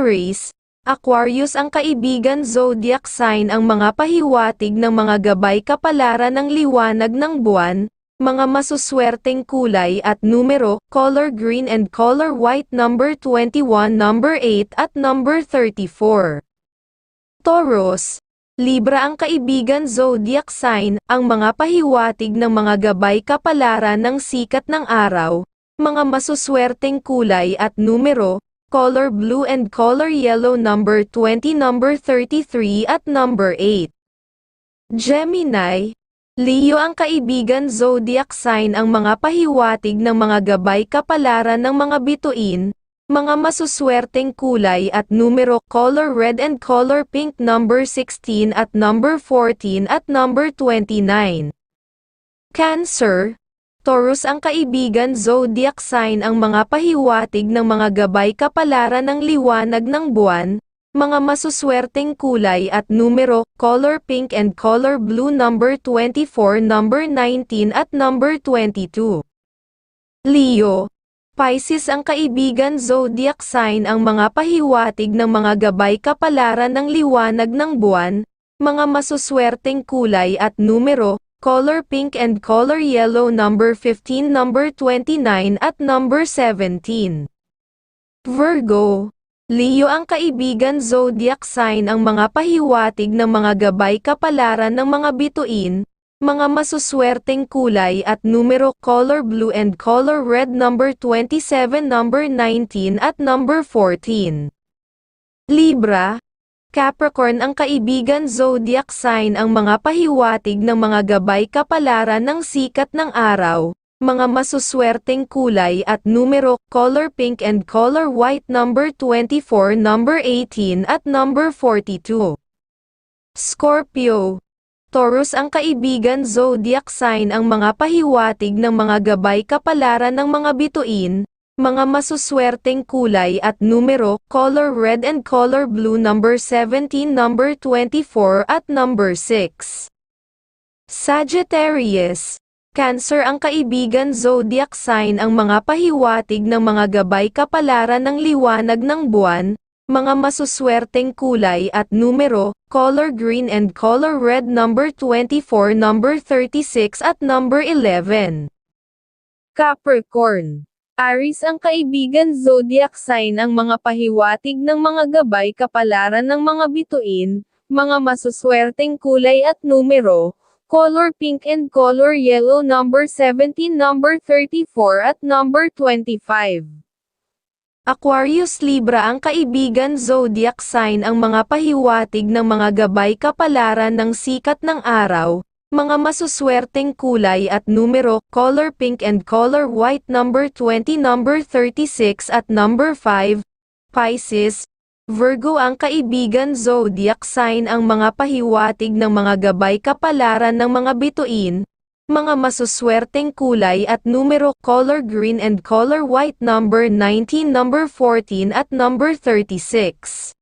Aries, Aquarius ang kaibigan zodiac sign ang mga pahiwatig ng mga gabay kapalaran ng liwanag ng buwan, mga masuswerteng kulay at numero, color green and color white number 21, number 8 at number 34. Taurus, Libra ang kaibigan zodiac sign, ang mga pahiwatig ng mga gabay kapalaran ng sikat ng araw, mga masuswerteng kulay at numero, color blue and color yellow number 20 number 33 at number 8. Gemini, Leo ang kaibigan zodiac sign ang mga pahiwatig ng mga gabay kapalaran ng mga bituin, mga masuswerteng kulay at numero color red and color pink number 16 at number 14 at number 29. Cancer, Taurus ang kaibigan zodiac sign ang mga pahiwatig ng mga gabay kapalaran ng liwanag ng buwan, mga masuswerteng kulay at numero, color pink and color blue number 24, number 19 at number 22. Leo, Pisces ang kaibigan zodiac sign ang mga pahiwatig ng mga gabay kapalaran ng liwanag ng buwan, mga masuswerteng kulay at numero, color pink and color yellow number 15 number 29 at number 17. Virgo, Leo ang kaibigan zodiac sign ang mga pahiwatig ng mga gabay kapalaran ng mga bituin, mga masuswerteng kulay at numero color blue and color red number 27 number 19 at number 14. Libra, Capricorn ang kaibigan zodiac sign ang mga pahiwatig ng mga gabay kapalaran ng sikat ng araw, mga masuswerteng kulay at numero, color pink and color white number 24 number 18 at number 42. Scorpio, Taurus ang kaibigan zodiac sign ang mga pahiwatig ng mga gabay kapalaran ng mga bituin, mga masuswerteng kulay at numero, color red and color blue number 17 number 24 at number 6. Sagittarius, Cancer ang kaibigan zodiac sign ang mga pahiwatig ng mga gabay kapalaran ng liwanag ng buwan, mga masuswerteng kulay at numero, color green and color red number 24 number 36 at number 11. Capricorn Aries ang kaibigan zodiac sign ang mga pahiwatig ng mga gabay kapalaran ng mga bituin, mga masuswerteng kulay at numero, color pink and color yellow number 17 number 34 at number 25. Aquarius Libra ang kaibigan zodiac sign ang mga pahiwatig ng mga gabay kapalaran ng sikat ng araw, mga masuswerteng kulay at numero, color pink and color white number 20 number 36 at number 5, Pisces, Virgo ang kaibigan zodiac sign ang mga pahiwatig ng mga gabay kapalaran ng mga bituin, mga masuswerteng kulay at numero, color green and color white number 19 number 14 at number 36.